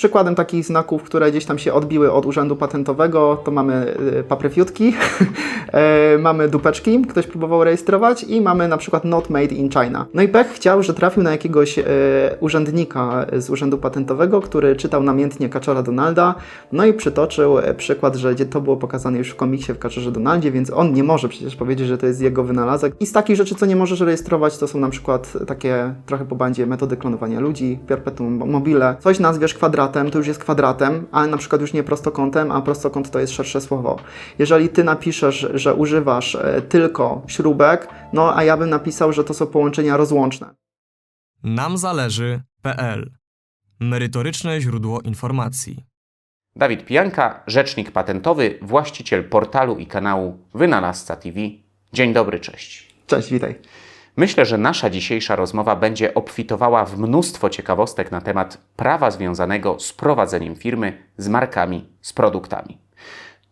Przykładem takich znaków, które gdzieś tam się odbiły od Urzędu Patentowego, to mamy y, papryfiutki, e, mamy dupeczki, ktoś próbował rejestrować i mamy na przykład not made in China. No i Pech chciał, że trafił na jakiegoś e, urzędnika z Urzędu Patentowego, który czytał namiętnie Kaczora Donalda, no i przytoczył e, przykład, że to było pokazane już w komiksie w Kaczorze Donaldzie, więc on nie może przecież powiedzieć, że to jest jego wynalazek. I z takich rzeczy, co nie możesz rejestrować, to są na przykład takie trochę po bandzie metody klonowania ludzi, perpetuum mobile. Coś nazwiesz kwadratem, to już jest kwadratem, ale na przykład już nie prostokątem, a prostokąt to jest szersze słowo. Jeżeli ty napiszesz, że używasz e, tylko śrubek, no a ja bym napisał, że to są połączenia rozłączne. Nam zależy.pl Merytoryczne źródło informacji. Dawid Pijanka, rzecznik patentowy, właściciel portalu i kanału Wynalazca TV. Dzień dobry, cześć. Cześć, witaj. Myślę, że nasza dzisiejsza rozmowa będzie obfitowała w mnóstwo ciekawostek na temat prawa związanego z prowadzeniem firmy, z markami, z produktami.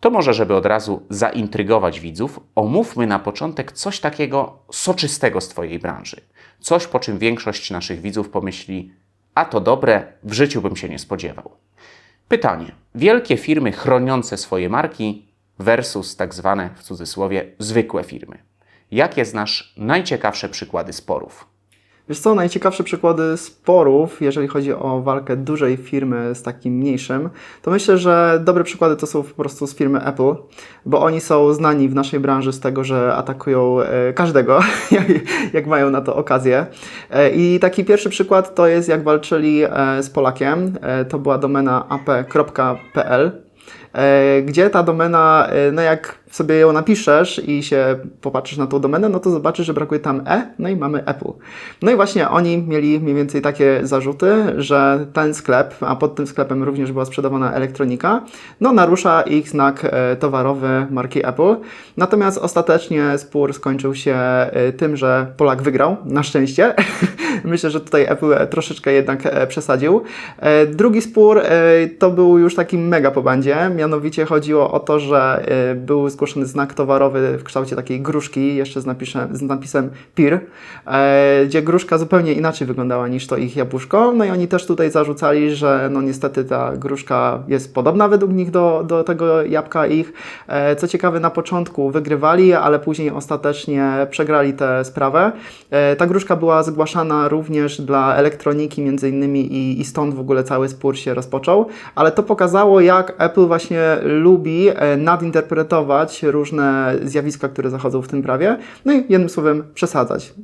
To może, żeby od razu zaintrygować widzów, omówmy na początek coś takiego soczystego z Twojej branży. Coś, po czym większość naszych widzów pomyśli, a to dobre, w życiu bym się nie spodziewał. Pytanie. Wielkie firmy chroniące swoje marki versus tak zwane, w cudzysłowie, zwykłe firmy. Jakie znasz najciekawsze przykłady sporów? Wiesz co, najciekawsze przykłady sporów, jeżeli chodzi o walkę dużej firmy z takim mniejszym, to myślę, że dobre przykłady to są po prostu z firmy Apple, bo oni są znani w naszej branży z tego, że atakują e, każdego, jak, mają na to okazję. E, I taki pierwszy przykład to jest jak walczyli e, z Polakiem, to była domena ap.pl, gdzie ta domena, no jak sobie ją napiszesz i się popatrzysz na tą domenę, no to zobaczysz, że brakuje tam E, no i mamy Apple. No i właśnie oni mieli mniej więcej takie zarzuty, że ten sklep, a pod tym sklepem również była sprzedawana elektronika, no narusza ich znak e, towarowy marki Apple. Natomiast ostatecznie spór skończył się e, tym, że Polak wygrał, na szczęście. Myślę, że tutaj Apple e, troszeczkę jednak przesadził. Drugi spór to był już taki mega po bandzie, mianowicie chodziło o to, że był zgłoszony znak towarowy w kształcie takiej gruszki, jeszcze z, napisem, z napisem PIR, e, gdzie gruszka zupełnie inaczej wyglądała niż to ich jabłuszko. No i oni też tutaj zarzucali, że no niestety ta gruszka jest podobna według nich do, do tego jabłka ich. E, co ciekawe, na początku wygrywali, ale później ostatecznie przegrali tę sprawę. E, ta gruszka była zgłaszana również dla elektroniki między innymi i, i stąd w ogóle cały spór się rozpoczął, ale to pokazało, jak Apple właśnie lubi e, różne zjawiska, które zachodzą w tym prawie, no i jednym słowem przesadzać.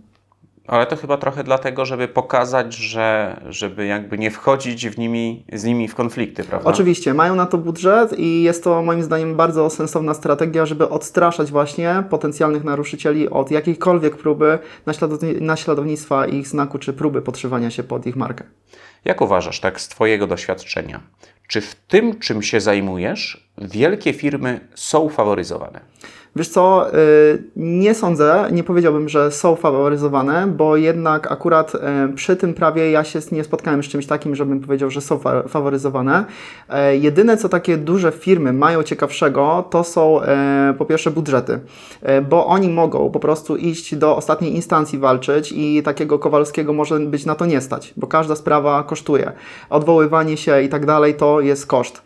Ale to chyba trochę dlatego, żeby pokazać, że żeby jakby nie wchodzić w nimi, z nimi w konflikty, prawda? Oczywiście, mają na to budżet i jest to moim zdaniem bardzo sensowna strategia, żeby odstraszać właśnie potencjalnych naruszycieli od jakiejkolwiek próby naśladow- naśladownictwa ich znaku czy próby podszywania się pod ich markę. Jak uważasz, tak z Twojego doświadczenia, czy w tym, czym się zajmujesz, wielkie firmy są faworyzowane? Wiesz co, y, nie sądzę, nie powiedziałbym, że są faworyzowane, bo jednak akurat y, przy tym prawie ja się nie spotkałem z czymś takim, żebym powiedział, że są fa- faworyzowane. E, Jedyne, co takie duże firmy mają ciekawszego, to są e, po pierwsze budżety, E, bo oni mogą po prostu iść do ostatniej instancji walczyć i takiego Kowalskiego może być na to nie stać, bo każda sprawa kosztuje. Odwoływanie się i tak dalej to jest koszt.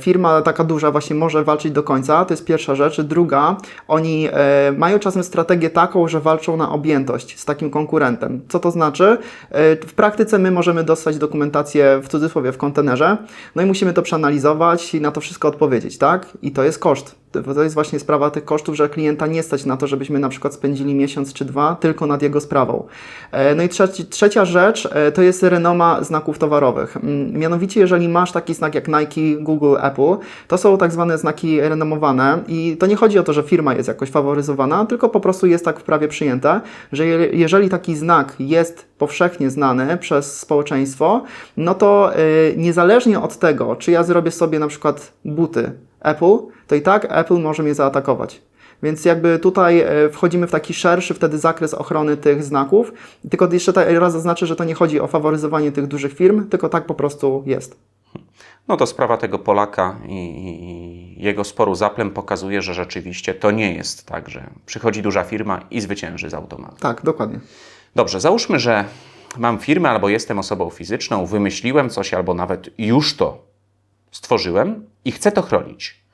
Firma taka duża właśnie może walczyć do końca, to jest pierwsza rzecz. Druga, oni e, mają czasem strategię taką, że walczą na objętość z takim konkurentem. Co to znaczy? E, w praktyce my możemy dostać dokumentację w cudzysłowie w kontenerze, no i musimy to przeanalizować i na to wszystko odpowiedzieć, tak? I to jest koszt. To jest właśnie sprawa tych kosztów, że klienta nie stać na to, żebyśmy na przykład spędzili miesiąc czy dwa tylko nad jego sprawą. E, No i trzeci, trzecia rzecz e, to jest renoma znaków towarowych. Mm, Mianowicie, jeżeli masz taki znak jak Nike, Google, Apple, to są tak zwane znaki renomowane i to nie chodzi o to, że firma jest jakoś faworyzowana, tylko po prostu jest tak w prawie przyjęte, że je- jeżeli taki znak jest powszechnie znany przez społeczeństwo, no to y, niezależnie od tego, czy ja zrobię sobie na przykład buty Apple, to i tak Apple może mnie zaatakować. Więc jakby tutaj e, wchodzimy w taki szerszy wtedy zakres ochrony tych znaków. Tylko jeszcze raz zaznaczę, że to nie chodzi o faworyzowanie tych dużych firm, tylko tak po prostu jest. No to sprawa tego Polaka i jego sporu z Applem pokazuje, że rzeczywiście to nie jest tak, że przychodzi duża firma i zwycięży z automatu. Tak, dokładnie. Dobrze, załóżmy, że mam firmę albo jestem osobą fizyczną, wymyśliłem coś albo nawet już to stworzyłem i chcę to chronić.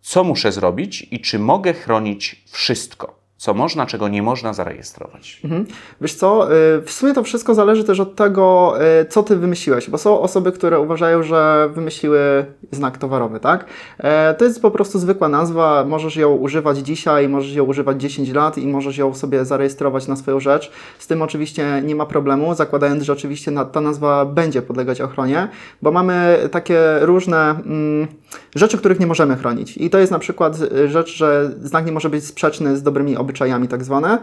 Co muszę zrobić i czy mogę chronić wszystko? Co można, czego nie można zarejestrować? Mhm. Wiesz co, y, w sumie to wszystko zależy też od tego, y, co ty wymyśliłeś, bo są osoby, które uważają, że wymyśliły znak towarowy, tak? E, To jest po prostu zwykła nazwa, możesz ją używać dzisiaj, możesz ją używać 10 lat i możesz ją sobie zarejestrować na swoją rzecz. Z tym oczywiście nie ma problemu, zakładając, że oczywiście ta nazwa będzie podlegać ochronie, bo mamy takie różne mm, rzeczy, których nie możemy chronić. I to jest na przykład y, rzecz, że znak nie może być sprzeczny z dobrymi obyczajami, tak zwane.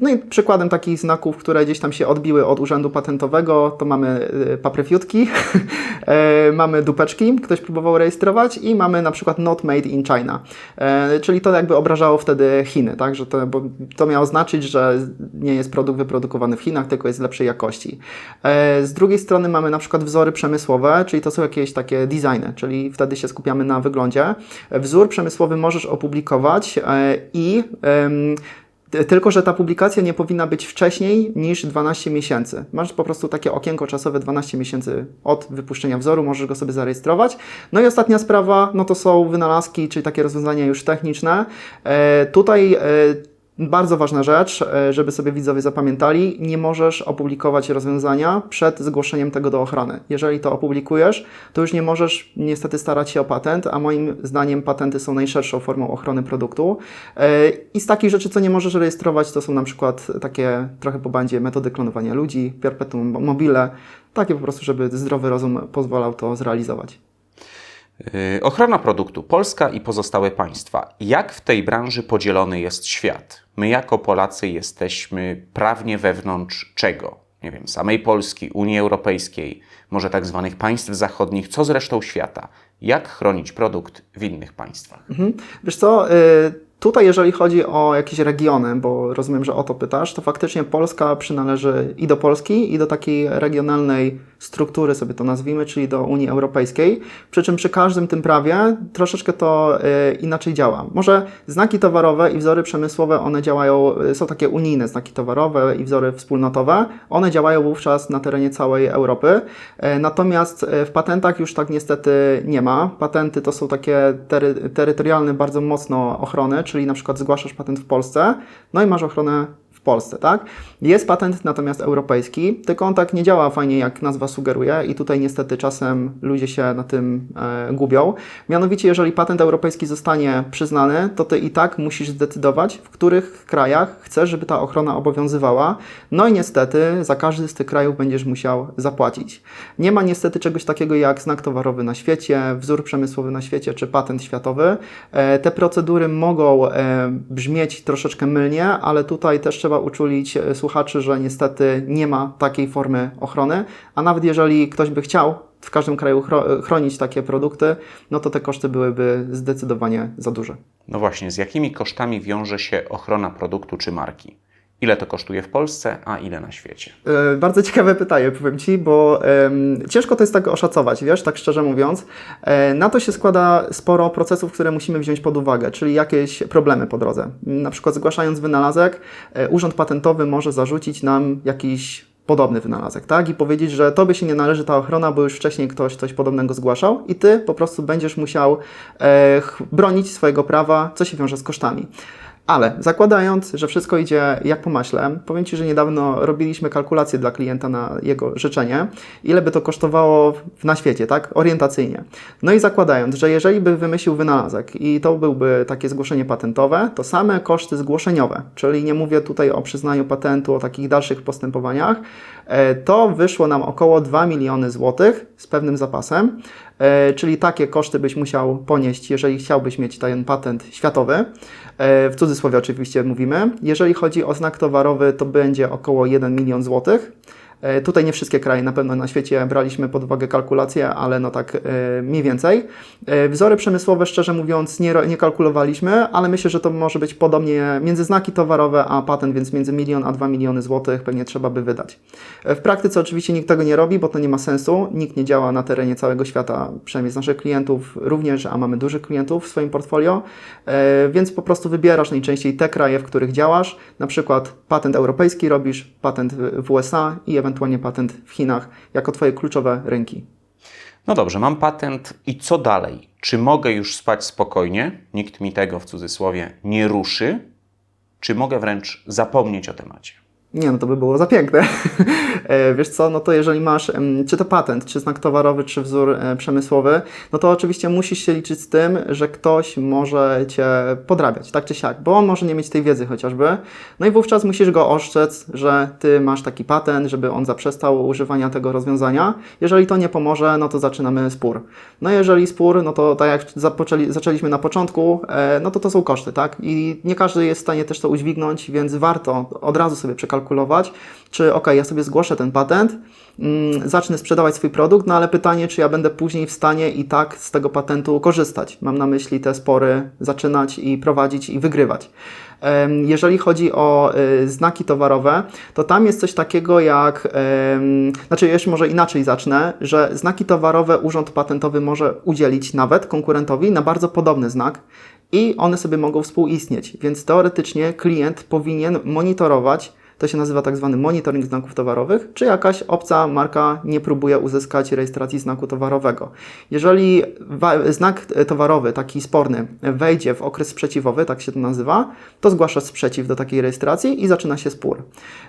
No i przykładem takich znaków, które gdzieś tam się odbiły od urzędu patentowego, to mamy y, papryfiutki, e, mamy dupeczki, ktoś próbował rejestrować i mamy na przykład not made in China. E, Czyli to jakby obrażało wtedy Chiny, tak? Że to, bo to miało znaczyć, że nie jest produkt wyprodukowany w Chinach, tylko jest lepszej jakości. E, Z drugiej strony mamy na przykład wzory przemysłowe, czyli to są jakieś takie designy, czyli wtedy się skupiamy na wyglądzie. Wzór przemysłowy możesz opublikować e, i Tylko, że ta publikacja nie powinna być wcześniej niż 12 miesięcy. Masz po prostu takie okienko czasowe 12 miesięcy od wypuszczenia wzoru, możesz go sobie zarejestrować. No i ostatnia sprawa, no to są wynalazki, czyli takie rozwiązania już techniczne. E, tutaj e, bardzo ważna rzecz, e, żeby sobie widzowie zapamiętali, nie możesz opublikować rozwiązania przed zgłoszeniem tego do ochrony. Jeżeli to opublikujesz, to już nie możesz niestety starać się o patent, a moim zdaniem patenty są najszerszą formą ochrony produktu. E, I z takich rzeczy, co nie możesz rejestrować, to są na przykład takie trochę po bandzie metody klonowania ludzi, perpetuum mobile, takie po prostu, żeby zdrowy rozum pozwalał to zrealizować. Yy, Ochrona produktu Polska i pozostałe państwa. Jak w tej branży podzielony jest świat? My jako Polacy jesteśmy prawnie wewnątrz czego? Nie wiem, samej Polski, Unii Europejskiej, może tak zwanych państw zachodnich, co z resztą świata? Jak chronić produkt w innych państwach? Mhm. Wiesz co, y, tutaj jeżeli chodzi o jakieś regiony, bo rozumiem, że o to pytasz, to faktycznie Polska przynależy i do Polski, i do takiej regionalnej struktury, sobie to nazwijmy, czyli do Unii Europejskiej. Przy czym przy każdym tym prawie troszeczkę to y, inaczej działa. Może znaki towarowe i wzory przemysłowe, one działają, y, są takie unijne znaki towarowe i wzory wspólnotowe, one działają wówczas na terenie całej Europy. E, Natomiast e, w patentach już tak niestety nie ma. Patenty to są takie tery, terytorialne bardzo mocno ochrony, czyli na przykład zgłaszasz patent w Polsce, no i masz ochronę w Polsce, tak? Jest patent natomiast europejski, tylko on tak nie działa fajnie, jak nazwa sugeruje i tutaj niestety czasem ludzie się na tym e, gubią. Mianowicie, jeżeli patent europejski zostanie przyznany, to ty i tak musisz zdecydować, w których krajach chcesz, żeby ta ochrona obowiązywała. No i niestety za każdy z tych krajów będziesz musiał zapłacić. Nie ma niestety czegoś takiego jak znak towarowy na świecie, wzór przemysłowy na świecie czy patent światowy. E, Te procedury mogą e, brzmieć troszeczkę mylnie, ale tutaj też trzeba uczulić e, słuchaczy, że niestety nie ma takiej formy ochrony, a nawet jeżeli ktoś by chciał w każdym kraju chro- chronić takie produkty, no to te koszty byłyby zdecydowanie za duże. No właśnie, z jakimi kosztami wiąże się ochrona produktu czy marki? Ile to kosztuje w Polsce, a ile na świecie? E, Bardzo ciekawe pytanie, powiem Ci, bo ciężko to jest tak oszacować, wiesz, tak szczerze mówiąc. E, na to się składa sporo procesów, które musimy wziąć pod uwagę, czyli jakieś problemy po drodze. Na przykład zgłaszając wynalazek, e, Urząd Patentowy może zarzucić nam jakiś podobny wynalazek, tak? I powiedzieć, że tobie się nie należy ta ochrona, bo już wcześniej ktoś coś podobnego zgłaszał i ty po prostu będziesz musiał e, bronić swojego prawa, co się wiąże z kosztami. Ale zakładając, że wszystko idzie jak po maśle, powiem Ci, że niedawno robiliśmy kalkulację dla klienta na jego życzenie, ile by to kosztowało na świecie, tak? Orientacyjnie. No i zakładając, że jeżeli by wymyślił wynalazek i to byłby takie zgłoszenie patentowe, to same koszty zgłoszeniowe, czyli nie mówię tutaj o przyznaniu patentu, o takich dalszych postępowaniach, e, to wyszło nam około 2 miliony złotych z pewnym zapasem. E, czyli takie koszty byś musiał ponieść, jeżeli chciałbyś mieć ten patent światowy. E, w cudzysłowie oczywiście mówimy. Jeżeli chodzi o znak towarowy, to będzie około 1 milion złotych. E, Tutaj nie wszystkie kraje na pewno na świecie braliśmy pod uwagę kalkulacje, ale no tak e, mniej więcej. E, Wzory przemysłowe, szczerze mówiąc, nie, nie kalkulowaliśmy, ale myślę, że to może być podobnie między znaki towarowe a patent, więc między milion a dwa miliony złotych pewnie trzeba by wydać. W praktyce oczywiście nikt tego nie robi, bo to nie ma sensu. Nikt nie działa na terenie całego świata, przynajmniej z naszych klientów również, a mamy dużych klientów w swoim portfolio, więc po prostu wybierasz najczęściej te kraje, w których działasz, na przykład patent europejski robisz, patent w USA i ewentualnie patent w Chinach jako Twoje kluczowe rynki. No dobrze, mam patent i co dalej? Czy mogę już spać spokojnie? Nikt mi tego w cudzysłowie nie ruszy? Czy mogę wręcz zapomnieć o temacie? Nie, no to by było za piękne. E, Wiesz co, no to jeżeli masz, czy to patent, czy znak towarowy, czy wzór e, przemysłowy, no to oczywiście musisz się liczyć z tym, że ktoś może Cię podrabiać, tak czy siak, bo on może nie mieć tej wiedzy chociażby. No i wówczas musisz go oszczec, że Ty masz taki patent, żeby on zaprzestał używania tego rozwiązania. Jeżeli to nie pomoże, no to zaczynamy spór. No jeżeli spór, no to tak jak zaczęliśmy na początku, e, no to to są koszty, tak? I nie każdy jest w stanie też to udźwignąć, więc warto od razu sobie przekalkulować, czy ok, ja sobie zgłoszę ten patent, mm, zacznę sprzedawać swój produkt, no ale pytanie, czy ja będę później w stanie i tak z tego patentu korzystać. Mam na myśli te spory zaczynać i prowadzić i wygrywać. Jeżeli chodzi o y, znaki towarowe, to tam jest coś takiego jak, znaczy jeszcze może inaczej zacznę, że znaki towarowe Urząd Patentowy może udzielić nawet konkurentowi na bardzo podobny znak i one sobie mogą współistnieć, więc teoretycznie klient powinien monitorować to się nazywa tak zwany monitoring znaków towarowych, czy jakaś obca marka nie próbuje uzyskać rejestracji znaku towarowego. Jeżeli znak towarowy, taki sporny, wejdzie w okres sprzeciwowy, tak się to nazywa, to zgłasza sprzeciw do takiej rejestracji i zaczyna się spór.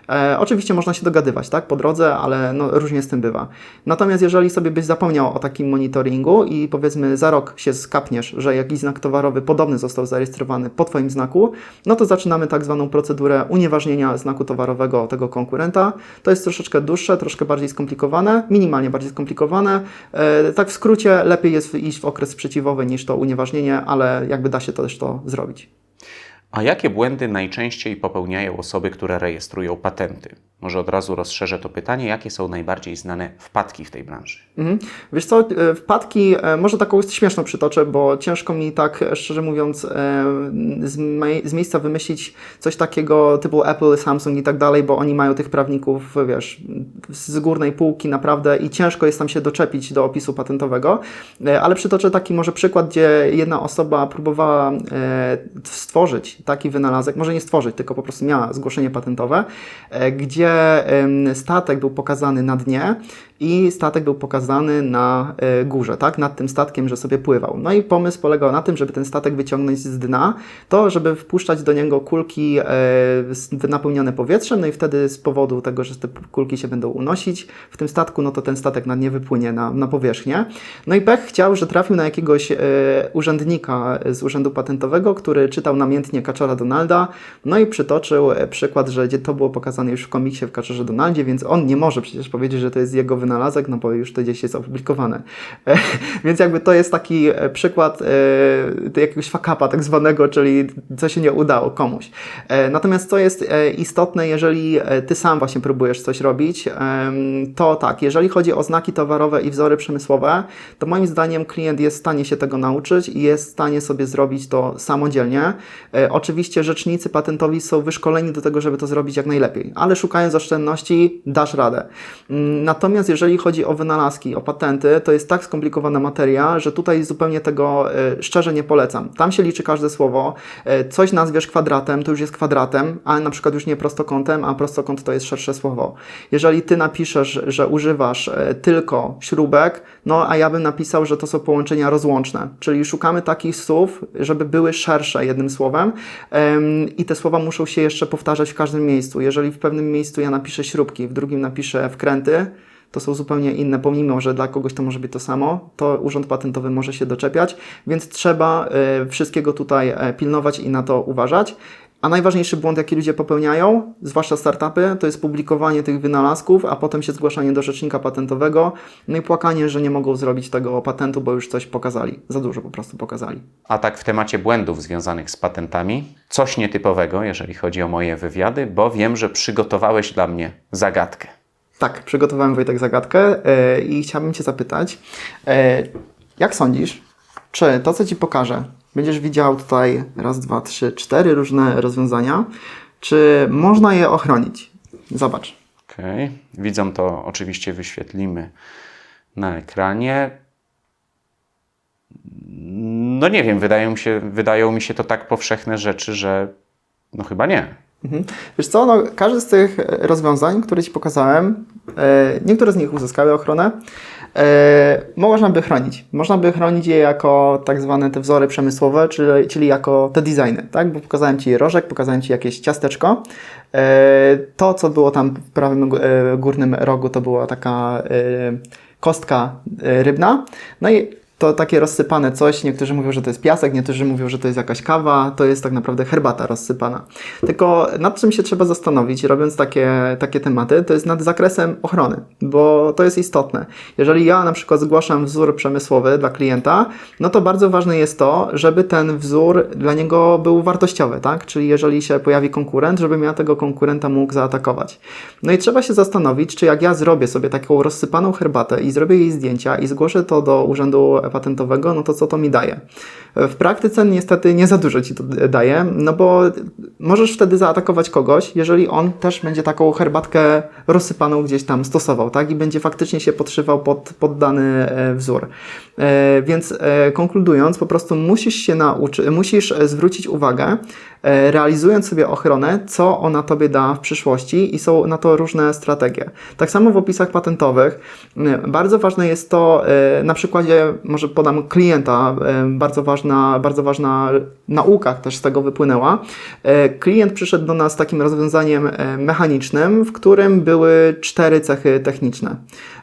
E, oczywiście można się dogadywać tak, po drodze, ale no, różnie z tym bywa. Natomiast jeżeli sobie byś zapomniał o takim monitoringu i powiedzmy za rok się skapniesz, że jakiś znak towarowy podobny został zarejestrowany po Twoim znaku, no to zaczynamy tak zwaną procedurę unieważnienia znaku towarowego tego konkurenta. To jest troszeczkę dłuższe, troszkę bardziej skomplikowane, minimalnie bardziej skomplikowane. E, tak w skrócie, lepiej jest iść w okres sprzeciwowy niż to unieważnienie, ale jakby da się to też to zrobić. A jakie błędy najczęściej popełniają osoby, które rejestrują patenty? Może od razu rozszerzę to pytanie, jakie są najbardziej znane wpadki w tej branży? Mhm. Wiesz co, e, wpadki, e, może taką śmieszną przytoczę, bo ciężko mi tak, e, szczerze mówiąc, z, miejsca wymyślić coś takiego typu Apple, Samsung i tak dalej, bo oni mają tych prawników, wiesz, z górnej półki naprawdę i ciężko jest tam się doczepić do opisu patentowego, ale przytoczę taki może przykład, gdzie jedna osoba próbowała stworzyć taki wynalazek, może nie stworzyć, tylko po prostu miała zgłoszenie patentowe, e, gdzie statek był pokazany na dnie i statek był pokazany na e, górze, tak? Nad tym statkiem, że sobie pływał. No i pomysł polegał na tym, żeby ten statek wyciągnąć z dna, to żeby wpuszczać do niego kulki e, napełnione powietrzem, no i wtedy z powodu tego, że te kulki się będą unosić w tym statku, no to ten statek na nie wypłynie na, na powierzchnię. No i Pech chciał, że trafił na jakiegoś urzędnika z Urzędu Patentowego, który czytał namiętnie Kaczora Donalda, no i przytoczył e, przykład, że to było pokazane już w komiksie w Kaczorze Donaldzie, więc on nie może przecież powiedzieć, że to jest jego wynalazek, no bo już to gdzieś jest opublikowane. E, Więc jakby to jest taki e, przykład jakiegoś fakapa tak zwanego, czyli co się nie udało komuś. Natomiast co jest istotne, jeżeli ty sam właśnie próbujesz coś robić, to tak, jeżeli chodzi o znaki towarowe i wzory przemysłowe, to moim zdaniem klient jest w stanie się tego nauczyć i jest w stanie sobie zrobić to samodzielnie. Oczywiście rzecznicy patentowi są wyszkoleni do tego, żeby to zrobić jak najlepiej, ale szukając oszczędności dasz radę. Mm, Natomiast jeżeli chodzi o wynalazki, o patenty, to jest tak skomplikowana materia, że tutaj zupełnie tego e, szczerze nie polecam. Tam się liczy każde słowo. E, Coś nazwiesz kwadratem, to już jest kwadratem, ale na przykład już nie prostokątem, a prostokąt to jest szersze słowo. Jeżeli ty napiszesz, że używasz e, tylko śrubek, no a ja bym napisał, że to są połączenia rozłączne, czyli szukamy takich słów, żeby były szersze jednym słowem em, i te słowa muszą się jeszcze powtarzać w każdym miejscu. Jeżeli w pewnym miejscu ja napiszę śrubki, w drugim napiszę wkręty, to są zupełnie inne, pomimo, że dla kogoś to może być to samo, to Urząd Patentowy może się doczepiać, więc trzeba e, wszystkiego tutaj e, pilnować i na to uważać. A najważniejszy błąd, jaki ludzie popełniają, zwłaszcza startupy, to jest publikowanie tych wynalazków, a potem się zgłaszanie do rzecznika patentowego, no i płakanie, że nie mogą zrobić tego patentu, bo już coś pokazali. Za dużo po prostu pokazali. A tak w temacie błędów związanych z patentami, coś nietypowego, jeżeli chodzi o moje wywiady, bo wiem, że przygotowałeś dla mnie zagadkę. Tak, przygotowałem Wojtek zagadkę e, i chciałbym Cię zapytać, e, jak sądzisz, czy to, co Ci pokażę, będziesz widział tutaj raz, dwa, trzy, cztery różne rozwiązania, czy można je ochronić? Zobacz. Okej, widzą to oczywiście wyświetlimy na ekranie. No nie wiem, wydają, mi się, wydają mi się to tak powszechne rzeczy, że no chyba nie. Mhm. Wiesz co, no, każdy z tych e, rozwiązań, które Ci pokazałem, e, niektóre z nich uzyskały ochronę, można by chronić. Można by chronić je jako tak zwane te wzory przemysłowe, czyli, czyli jako te designy, tak? Bo pokazałem Ci rożek, pokazałem Ci jakieś ciasteczko. E, to, co było tam w prawym e, górnym rogu, to była taka e, kostka e, rybna. No i to takie rozsypane coś, niektórzy mówią, że to jest piasek, niektórzy mówią, że to jest jakaś kawa, to jest tak naprawdę herbata rozsypana. Tylko nad czym się trzeba zastanowić, robiąc takie, takie tematy, to jest nad zakresem ochrony, bo to jest istotne. Jeżeli ja na przykład zgłaszam wzór przemysłowy dla klienta, no to bardzo ważne jest to, żeby ten wzór dla niego był wartościowy, tak? Czyli jeżeli się pojawi konkurent, żebym ja tego konkurenta mógł zaatakować. No i trzeba się zastanowić, czy jak ja zrobię sobie taką rozsypaną herbatę i zrobię jej zdjęcia i zgłoszę to do urzędu patentowego, no to co to mi daje? W praktyce niestety nie za dużo ci to daje, no bo możesz wtedy zaatakować kogoś, jeżeli on też będzie taką herbatkę rozsypaną gdzieś tam stosował, tak? I będzie faktycznie się podszywał pod, pod dany e, wzór. E, Więc e, konkludując, po prostu musisz się nauczyć, musisz zwrócić uwagę, realizując sobie ochronę, co ona tobie da w przyszłości i są na to różne strategie. Tak samo w opisach patentowych m, bardzo ważne jest to, e, na przykładzie, może podam klienta, e, bardzo ważna, bardzo ważna nauka też z tego wypłynęła. E, Klient przyszedł do nas z takim rozwiązaniem e, mechanicznym, w którym były cztery cechy techniczne.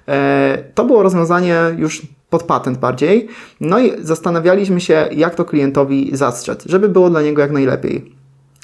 E, To było rozwiązanie już pod patent bardziej. No i zastanawialiśmy się, jak to klientowi zastrzec, żeby było dla niego jak najlepiej.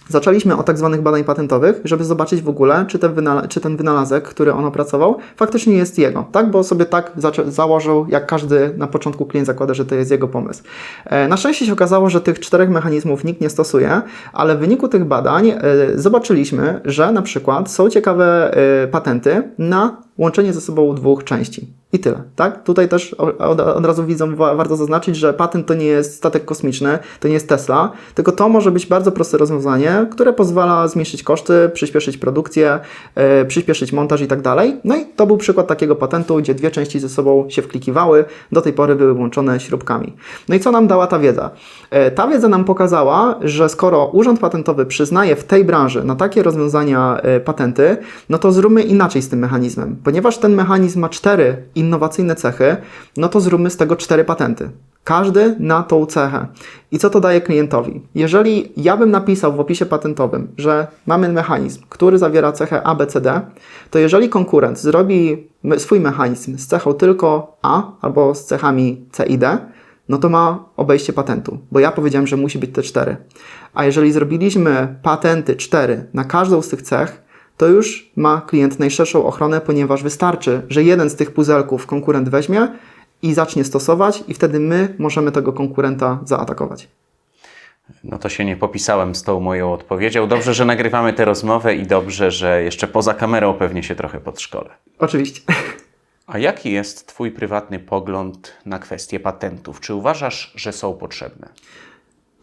Zaczęliśmy od tak zwanych badań patentowych, żeby zobaczyć w ogóle, czy ten, czy ten wynalazek, który on opracował, faktycznie jest jego, tak? Bo sobie tak założył, jak każdy na początku klient zakłada, że to jest jego pomysł. E, na szczęście się okazało, że tych czterech mechanizmów nikt nie stosuje, ale w wyniku tych badań e, zobaczyliśmy, że na przykład są ciekawe e, patenty na łączenie ze sobą dwóch części. I tyle, tak? Tutaj też od, od razu widzą, wa- warto zaznaczyć, że patent to nie jest statek kosmiczny, to nie jest Tesla, tylko to może być bardzo proste rozwiązanie, które pozwala zmniejszyć koszty, przyspieszyć produkcję, e, przyspieszyć montaż i tak dalej. No i to był przykład takiego patentu, gdzie dwie części ze sobą się wklikiwały, do tej pory były łączone śrubkami. No i co nam dała ta wiedza? E, ta wiedza nam pokazała, że skoro Urząd Patentowy przyznaje w tej branży na takie rozwiązania e, patenty, no to zróbmy inaczej z tym mechanizmem. Ponieważ ten mechanizm ma cztery innowacyjne cechy, no to zróbmy z tego cztery patenty. Każdy na tą cechę. I co to daje klientowi? Jeżeli ja bym napisał w opisie patentowym, że mamy mechanizm, który zawiera cechę A, B, C, D, to jeżeli konkurent zrobi swój mechanizm z cechą tylko A albo z cechami C i D, no to ma obejście patentu, bo ja powiedziałem, że musi być te cztery. A jeżeli zrobiliśmy patenty cztery na każdą z tych cech, to już ma klient najszerszą ochronę, ponieważ wystarczy, że jeden z tych puzelków konkurent weźmie i zacznie stosować, i wtedy my możemy tego konkurenta zaatakować. No to się nie popisałem z tą moją odpowiedzią. Dobrze, że nagrywamy tę rozmowę i dobrze, że jeszcze poza kamerą pewnie się trochę podszkolę. Oczywiście. A jaki jest Twój prywatny pogląd na kwestie patentów? Czy uważasz, że są potrzebne?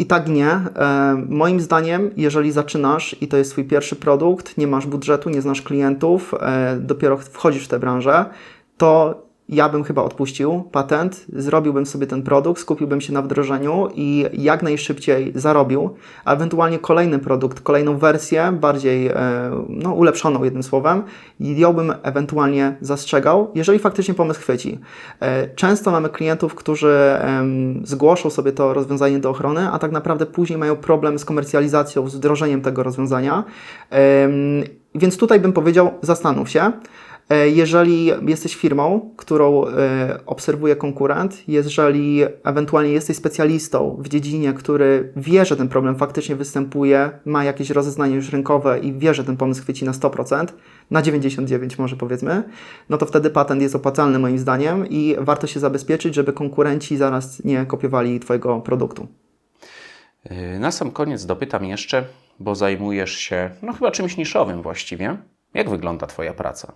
I tak nie. E, moim zdaniem, jeżeli zaczynasz i to jest Twój pierwszy produkt, nie masz budżetu, nie znasz klientów, e, dopiero wchodzisz w tę branżę, to ja bym chyba odpuścił patent, zrobiłbym sobie ten produkt, skupiłbym się na wdrożeniu i jak najszybciej zarobił, a ewentualnie kolejny produkt, kolejną wersję, bardziej e, no, ulepszoną jednym słowem, ją bym ewentualnie zastrzegał, jeżeli faktycznie pomysł chwyci. E, Często mamy klientów, którzy zgłoszą sobie to rozwiązanie do ochrony, a tak naprawdę później mają problem z komercjalizacją, z wdrożeniem tego rozwiązania. Więc tutaj bym powiedział, zastanów się. E, Jeżeli jesteś firmą, którą e, obserwuje konkurent, jeżeli ewentualnie jesteś specjalistą w dziedzinie, który wie, że ten problem faktycznie występuje, ma jakieś rozeznanie już rynkowe i wie, że ten pomysł chwyci na 100%, na 99% może powiedzmy, no to wtedy patent jest opłacalny moim zdaniem i warto się zabezpieczyć, żeby konkurenci zaraz nie kopiowali Twojego produktu. Yy, Na sam koniec dopytam jeszcze, bo zajmujesz się, no chyba czymś niszowym właściwie. Jak wygląda Twoja praca?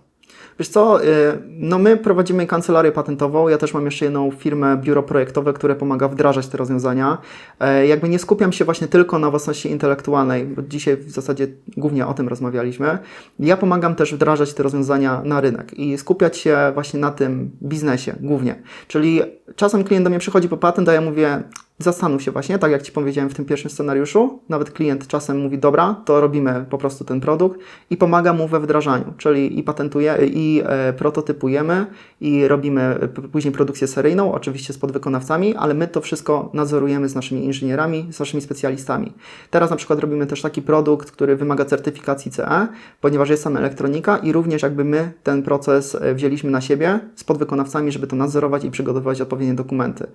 Wiesz co, y, no my prowadzimy kancelarię patentową, ja też mam jeszcze jedną firmę, biuro projektowe, które pomaga wdrażać te rozwiązania. E, Jakby nie skupiam się właśnie tylko na własności intelektualnej, bo dzisiaj w zasadzie głównie o tym rozmawialiśmy. Ja pomagam też wdrażać te rozwiązania na rynek i skupiać się właśnie na tym biznesie głównie. Czyli czasem klient do mnie przychodzi po patent, a ja mówię, Zastanów się właśnie, tak jak Ci powiedziałem w tym pierwszym scenariuszu. Nawet klient czasem mówi, dobra, to robimy po prostu ten produkt i pomaga mu we wdrażaniu, czyli i patentuje, i e, prototypujemy, i robimy p- później produkcję seryjną, oczywiście z podwykonawcami, ale my to wszystko nadzorujemy z naszymi inżynierami, z naszymi specjalistami. Teraz na przykład robimy też taki produkt, który wymaga certyfikacji CE, ponieważ jest tam elektronika i również jakby my ten proces e, wzięliśmy na siebie z podwykonawcami, żeby to nadzorować i przygotowywać odpowiednie dokumenty.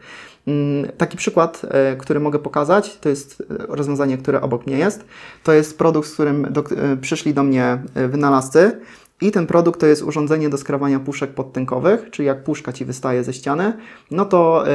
Mm, Taki przykład, e, który mogę pokazać, to jest e, rozwiązanie, które obok mnie jest. To jest produkt, z którym do, e, przyszli do mnie wynalazcy. I ten produkt to jest urządzenie do skrawania puszek podtynkowych, czyli jak puszka Ci wystaje ze ściany, no to e,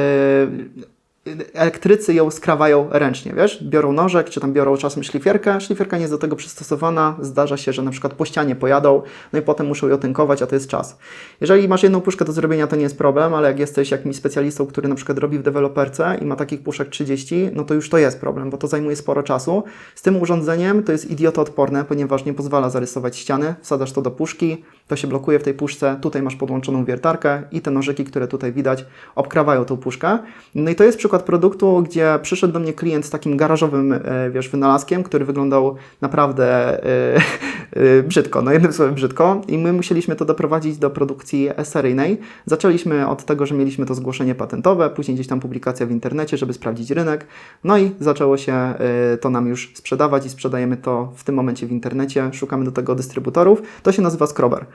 elektrycy ją skrawają ręcznie, wiesz? Biorą nożek, czy tam biorą czasem szlifierkę. Szlifierka nie jest do tego przystosowana. Zdarza się, że na przykład po ścianie pojadą, no i potem muszą ją tynkować, a to jest czas. Jeżeli masz jedną puszkę do zrobienia, to nie jest problem, ale jak jesteś jakimś specjalistą, który na przykład robi w deweloperce i ma takich puszek 30, no to już to jest problem, bo to zajmuje sporo czasu. Z tym urządzeniem to jest idiotoodporne, ponieważ nie pozwala zarysować ściany. Wsadzasz to do puszki, to się blokuje w tej puszce, tutaj masz podłączoną wiertarkę i te nożyki, które tutaj widać, obkrawają tą puszkę. No i to jest przykład produktu, gdzie przyszedł do mnie klient z takim garażowym, e, wiesz, wynalazkiem, który wyglądał naprawdę e, e, brzydko, no jednym słowem brzydko i my musieliśmy to doprowadzić do produkcji seryjnej. Zaczęliśmy od tego, że mieliśmy to zgłoszenie patentowe, później gdzieś tam publikacja w internecie, żeby sprawdzić rynek, no i zaczęło się to nam już sprzedawać i sprzedajemy to w tym momencie w internecie, szukamy do tego dystrybutorów, to się nazywa Scrubber.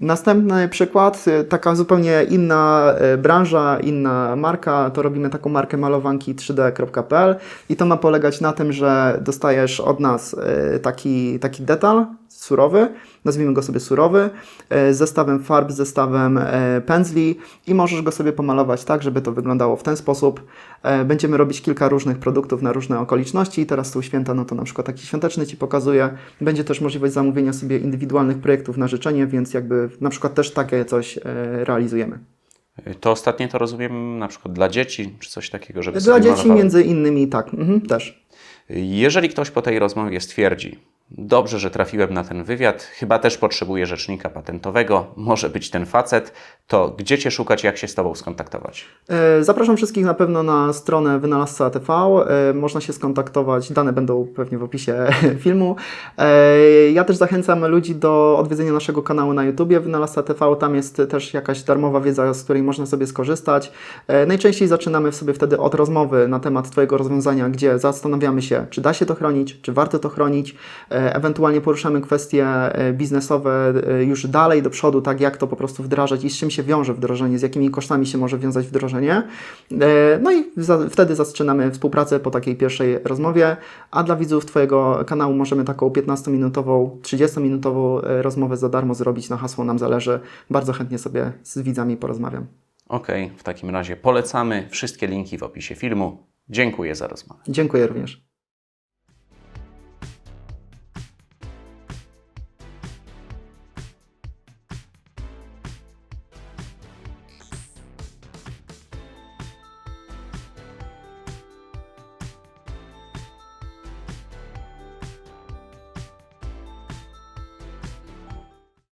Następny przykład, taka zupełnie inna branża, inna marka, to robimy taką markę malowanki 3d.pl i to ma polegać na tym, że dostajesz od nas e, taki, taki detal surowy, nazwijmy go sobie surowy, e, z zestawem farb, z zestawem e, pędzli i możesz go sobie pomalować tak, żeby to wyglądało w ten sposób. Będziemy robić kilka różnych produktów na różne okoliczności. Teraz są święta, no to na przykład taki świąteczny Ci pokazuję. Będzie też możliwość zamówienia sobie indywidualnych projektów na życzenie, więc jakby na przykład też takie coś realizujemy. To ostatnie to rozumiem na przykład dla dzieci, czy coś takiego, żeby Dla dzieci malowały. między innymi tak, mhm, też. Jeżeli ktoś po tej rozmowie stwierdzi, dobrze, że trafiłem na ten wywiad, chyba też potrzebuję rzecznika patentowego, może być ten facet, to gdzie Cię szukać, jak się z Tobą skontaktować? E, Zapraszam wszystkich na pewno na stronę Wynalazca TV. E, Można się skontaktować, dane będą pewnie w opisie filmu. E, Ja też zachęcam ludzi do odwiedzenia naszego kanału na YouTubie Wynalazca TV. Tam jest też jakaś darmowa wiedza, z której można sobie skorzystać. Najczęściej zaczynamy sobie wtedy od rozmowy na temat Twojego rozwiązania, gdzie zastanawiamy się, czy da się to chronić, czy warto to chronić. Ewentualnie poruszamy kwestie e, biznesowe e, już dalej do przodu, tak jak to po prostu wdrażać i z czym się wiąże wdrożenie, z jakimi kosztami się może wiązać wdrożenie. E, No i za, wtedy zaczynamy współpracę po takiej pierwszej rozmowie, a dla widzów Twojego kanału możemy taką 15-minutową, 30-minutową e, rozmowę za darmo zrobić na hasło Nam Zależy. Bardzo chętnie sobie z widzami porozmawiam. Ok, w takim razie polecamy wszystkie linki w opisie filmu. Dziękuję za rozmowę. Dziękuję również.